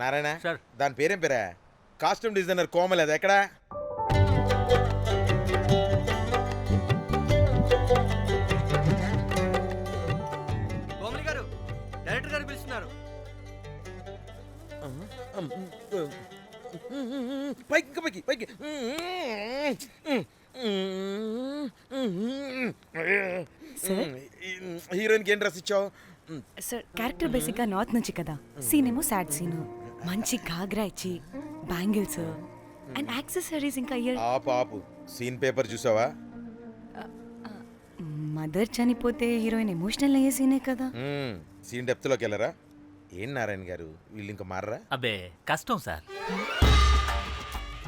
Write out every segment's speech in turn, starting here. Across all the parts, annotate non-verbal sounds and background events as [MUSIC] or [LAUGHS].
Narayana sir. దాని పేరేం పేరా? Costume designer Komal అది ఎక్కడా? కోమలి గారు డైరెక్టర్ గారు పిలుస్తున్నారు. పైకి ఇంకా పైకి. పైకి హీరోయిన్కి ఏం డ్రెస్ ఇచ్చావు? సార్ క్యారెక్టర్ బేసిక్గా నార్త్ నుంచి కదా. సీన్ ఏమో సాడ్ సీన్. మంచి ఘాగ్రా ఇచ్చి బ్యాంగిల్స్ అండ్ యాక్సెసరీస్ ఇంకా ఇయర్ ఆపు ఆపు. సీన్ పేపర్ చూసావా? మదర్ చనిపోతే హీరోయిన్ ఎమోషనల్ అయ్యే సీనే కదా. సీన్ డెప్త్లోకి వెళ్ళరా? ఏం నారాయణ గారు? వీళ్ళు ఇంకా మారరా? అబ్బే కష్టం sir.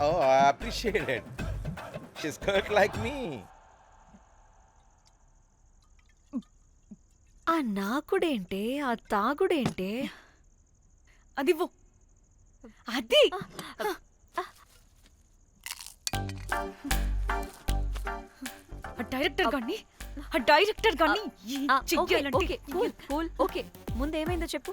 oh I appreciate it she skirt like me ఆ నాకుడేంటే ఆ తాగుడేంటే? అది. అది! ఆ డైరెక్టర్ గాని ఆ డైరెక్టర్ గాని ఆ, ఓకే, చెయ్యాలంటే ఓకే, కూల్, కూల్, ఓకే ముందు ఏమైందో చెప్పు.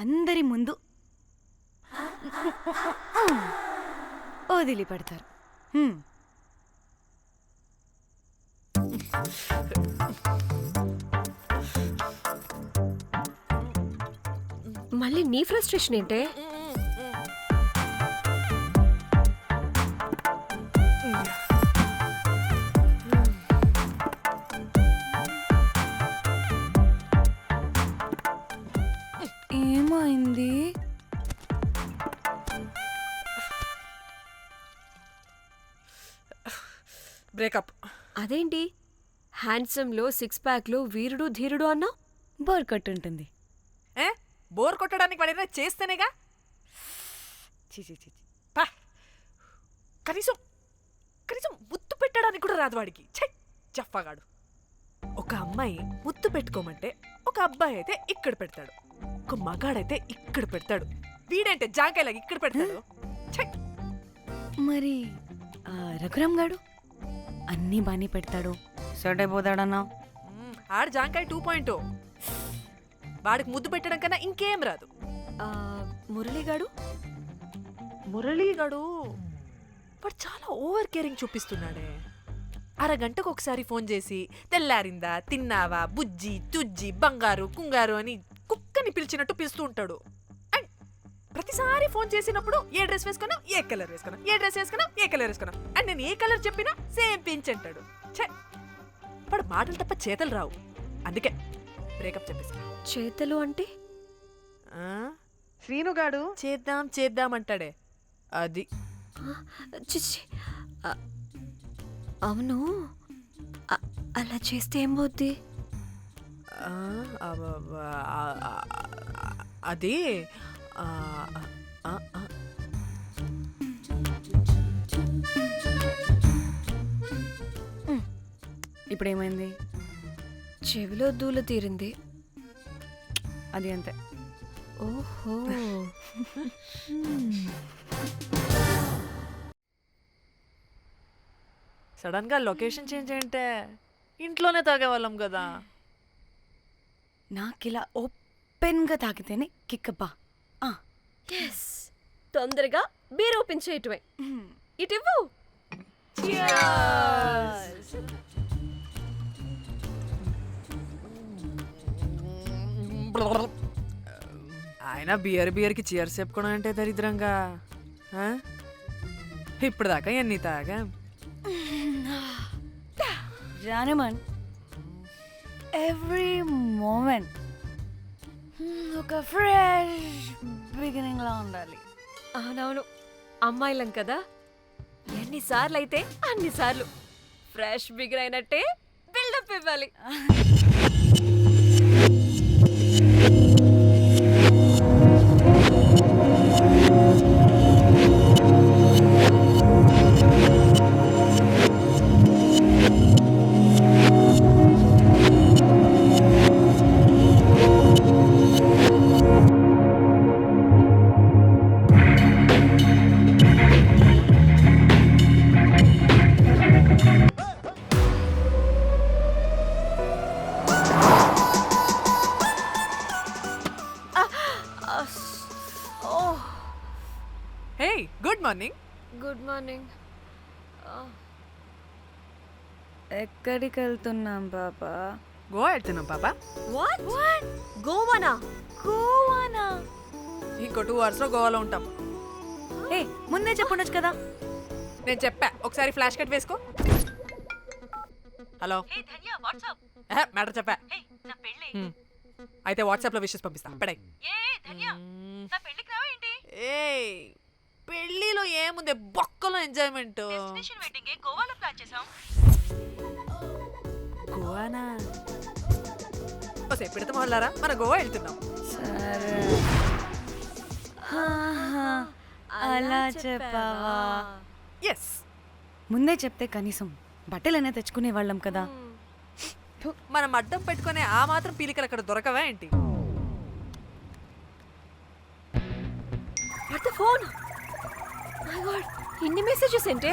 అందరి ముందు వదిలిపెడతారు హ్మ్. మళ్ళీ నీ ఫ్రస్ట్రేషన్ ఏంటే బ్రేకప్. అదేంటి? హ్యాండ్సమ్లో సిక్స్ ప్యాక్లో వీరుడు ధీరుడు అన్నావు బోర్ ఉంటుంది ఏ? బోర్ కొట్టడానికి వాడైనా చేస్తేనేగా? ఛీ, ఛీ, ఛీ, ఛీ. పా. కనీసం కనీసం ముత్తు పెట్టడానికి కూడా రాదు వాడికి. ఛై చెప్పగాడు ఒక అమ్మాయి ముత్తు పెట్టుకోమంటే ఒక అబ్బాయి అయితే ఇక్కడ పెడతాడు. ఒక మగాడైతే ఇక్కడ పెడతాడు. వీడంటే జాంకాయలాగా ఇక్కడ పెడతాడు? ఛై. మరి ఆ, రఘురామ్ గాడు? అన్నీ బాగానే పెడతాడు. సెట్ అయిపోతాడన్నా? ఆడు జాంకాయ టూ పాయింట్ వాడికి ముద్దు పెట్టడం కన్నా ఇంకేం రాదు. ఆ, మురళిగాడు? మురళీగాడు? వాడు చాలా ఓవర్ కేరింగ్ చూపిస్తున్నాడే. అరగంటకు ఒకసారి ఫోన్ చేసి తెల్లారిందా తిన్నావా బుజ్జి తుజ్జి బంగారు కుంగారు అని కుక్కని పిలిచినట్టు పిలుస్తూ ఉంటాడు. అండ్ ప్రతిసారి ఫోన్ చేసినప్పుడు ఏ డ్రెస్ వేసుకున్నావు? ఏ కలర్ వేసుకున్నావు? ఏ డ్రెస్ వేసుకున్నావు? ఏ కలర్ వేసుకున్నావు? అండ్ నేను ఏ కలర్ చెప్పినా సేమ్ పించ్ అంటాడు. ఛే! వాడు మాటలు తప్ప చేతలు రావు. అందుకే బ్రేకప్ చెప్పేసి చేతలు అంటే? శ్రీనుగాడు చేద్దాం చేద్దాం అంటాడే. అది. చిచ్చి అవును. అలా చేస్తే ఏమవుద్ది ఆ, అబ్బబ్బ, ఆ, ఆ, ఆ, అది. ఆ, ఆ, ఆ, ఇప్పుడు ఏమైంది చెవిలో దూల తీరింది. అది అంతే. ఓహో. సడన్గా లొకేషన్ చేంజ్ అంటే ఇంట్లోనే తాగేవాళ్ళం కదా. నాకిలా ఓపెన్గా తాగితేనే కిక్కబ్బా ఎస్ తొందరగా బీర్ ఓపెన్ చేయటమే. ఇటివ్వు. ఆయన బియర్ బియర్కి చీర్స్ చెప్పుకోవడం అంటే దరిద్రంగా? ఇప్పుడు దాకా ఎన్ని తాగా? జానమన్ ఎవ్రీ మూమెంట్ ఒక ఫ్రెష్ బిగినింగ్ లా ఉండాలి. అవునవును అమ్మాయిలం కదా? ఎన్నిసార్లు అయితే అన్నిసార్లు ఫ్రెష్ బిగర్ అయినట్టే బిల్డప్ ఇవ్వాలి. [LAUGHS] ఎక్కడికి వెళ్తున్నాం పాపా? గోవా వెళ్తున్నాం పాపా. వాట్ వాట్ గోవానా? గోవానా? ఇంకో టూ అవర్స్లో గోవాలో ఉంటాం. ఏ ముందే చెప్పుండొచ్చు కదా? నేను చెప్పా. ఒకసారి ఫ్లాష్ కట్ వేసుకో. హలో. మ్యాటర్ చెప్పా. హ్మ్. అయితే వాట్సాప్లో విషెస్ పంపిస్తా. పడే ఏ పెళ్ళిలో ఏముంది? బొక్కలో ఎంజాయ్మెంట్ గోవానా? ఓసే పెడతాం వాళ్ళారా మన గోవా వెళ్తున్నాం. సరే. ఆహా, అలా చెప్పావా? ఎస్ ముందే చెప్తే కనీసం బట్టలైనా తెచ్చుకునే వాళ్ళం కదా. మనం అడ్డం పెట్టుకునే ఆ మాత్రం పీలికలు అక్కడ దొరకవా ఏంటి? ఫోన్ ఇన్ని మెసేజెస్ ఏంటే?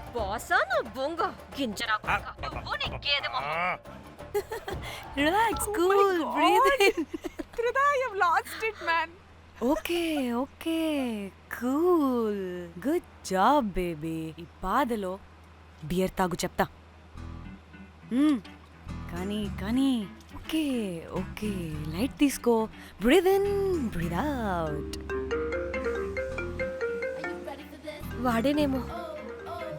బాసా నా బొంగ గింజరా నువ్వు నీ గేదె relax cool breathe in lost it man okay okay cool good job baby ఈ బాధలో బియర్ తాగు చెప్తా. కానీ కానీ ఓకే ఓకే లైట్ తీసుకో బ్రీద్ ఇన్ బ్రీద్ అవుట్ వాడేనేమో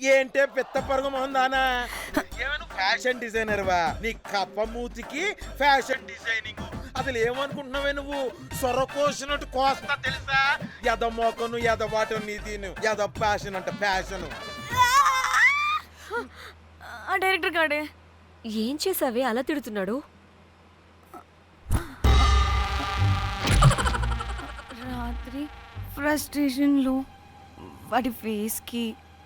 ఏంటే పెద్ద పరుగు మొహందానా ఏమైనా ఫ్యాషన్ డిజైనర్ వా? నీ కప్ప మూతికి ఫ్యాషన్ డిజైనింగ్ అసలు ఏమనుకుంటున్నావే నువ్వు? సొర కోసినట్టు కోస్తా తెలుసా? ఎద మోకను ఎద వాటం నీ దీని ఎద ఫ్యాషన్ అంట ఫ్యాషన్ ఆ డైరెక్టర్ గాడే. ఏం చేసావే? అలా తిడుతున్నాడు. రాత్రి ఫ్రస్ట్రేషన్లో వాడి ఫేస్కి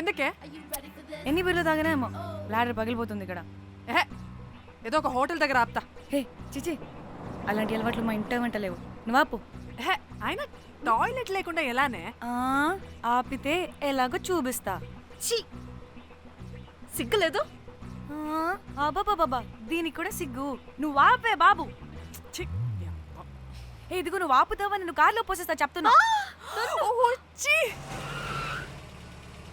ఎందుకే? ఎన్ని బిర్లు తాగినాయేమో? లాడర్ పగిలిపోతుంది ఇక్కడ. ఎహె, ఏదో ఒక హోటల్ దగ్గర ఆపుతా. హే చిచి అలాంటి అలవాట్లు మా ఇంట వెంట లేవు. నువ్వు ఎహె, అయినా టాయిలెట్ లేకుండా ఎలానే? ఆ, ఆపితే ఎలాగో చూపిస్తా. ఛీ! సిగ్గులేదు? బాబా దీనికి కూడా సిగ్గు. నువ్వు ఆపే బాబు. ఛీ, ఏ ఇదిగో నువ్వు ఆపుతావా నేను కార్లో పోసేస్తా చెప్తున్నా. ఓ, ఛీ.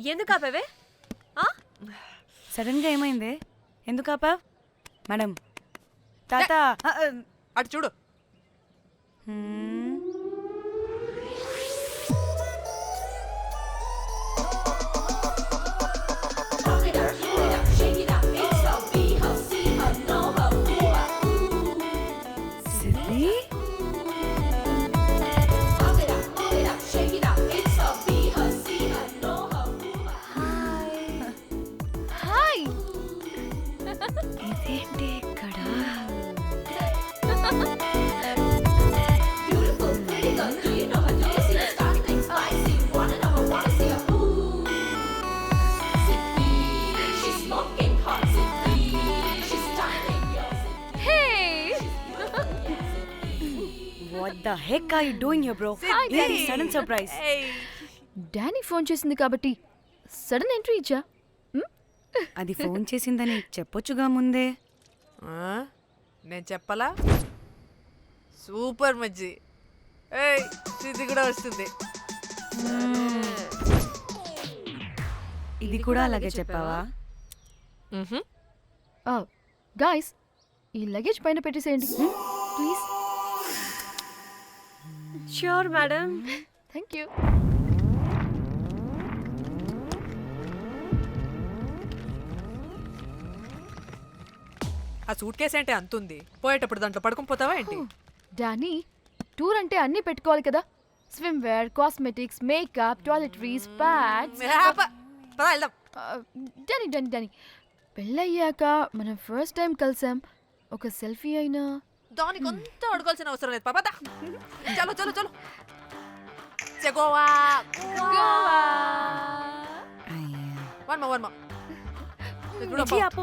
ఎందుకు ఆపేవే? ఆ? సడన్గా ఏమైంది? ఎందుకు ఆపా మేడం. తాత. అటు చూడు. ఇదేంటి ఇక్కడ hey what the heck are you doing here bro ఏంటి సడన్ సర్ప్రైజ్ డానీ ఫోన్ చేసింది కాబట్టి సడన్ ఎంట్రీ ఇచ్చా మ్? అది ఫోన్ చేసిందని చెప్పొచ్చుగా ముందే. ఆ, నేను చెప్పలా? సూపర్ మజ్జి. ఏయ్ ఇది కూడా వస్తుంది. ఇది కూడా అలాగే చెప్పావా? మ్హూ. గాయస్ ఈ లగేజ్ పైన పెట్టేసేయండి. Please. Sure madam thank you. ఆ సూట్ కేసు అంటే అంతుంది? పోయేటప్పుడు దాంట్లో పడుకుని పోతావా ఏంటి? డానీ టూర్ అంటే అన్నీ పెట్టుకోవాలి కదా. Swimwear cosmetics makeup toiletries pads వెళ్దాం. Danny Danny Danny. పెళ్ళయ్యాక మనం ఫస్ట్ టైం కలిసాం. ఒక సెల్ఫీ అయినా. దానికి అంత అడగాల్సిన అవసరం లేదు. పాపా. చలో చలో చలో. చెగోవా వన్ [LAUGHS] ఆపు.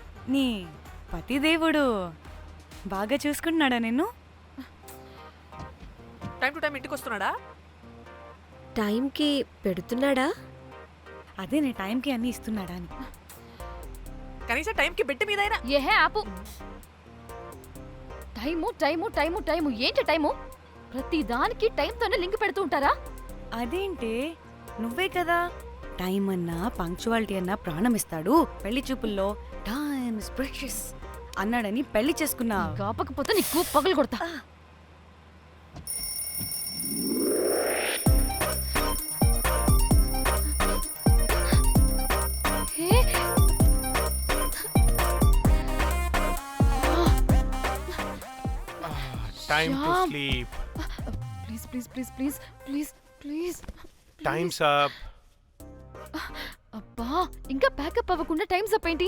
నీ పతిదేవుడు బాగా చూసుకుంటున్నాడా నిన్ను? టైం టు టైం ఇంటికి వస్తున్నాడా టైంకి పెడుతున్నాడా? అదే నీ టైంకి అన్ని ఇస్తున్నాడా అని. కనీసం టైంకి పెట్టి మీదైనా. ఏహే ఆపు. Time time time time. ఏంటి టైము? ప్రతి దానికి టైంతోనే లింక్ పెడుతూ ఉంటారా? అదేంటి నువ్వే కదా టైం అన్నా పంక్చువాలిటీ అన్నా ప్రాణం ఇస్తాడు పెళ్ళి చూపుల్లో టైమ్ ప్రెషస్ అన్నాడని పెళ్ళి చేసుకున్నా. కాపకపోతే నీకు పగలు కొడతా. To Shyam. Sleep please please please please please please times up అబ్బా ఇంకా ప్యాకప్ అవ్వకుండా టైం అప్ ఏంటి?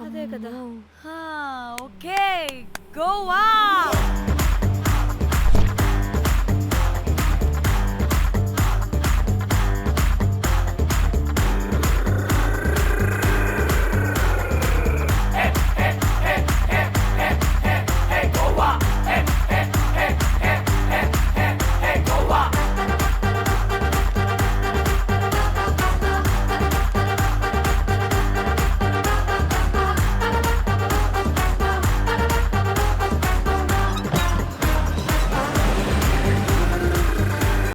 అదే కదా. ఓకే. గోవా.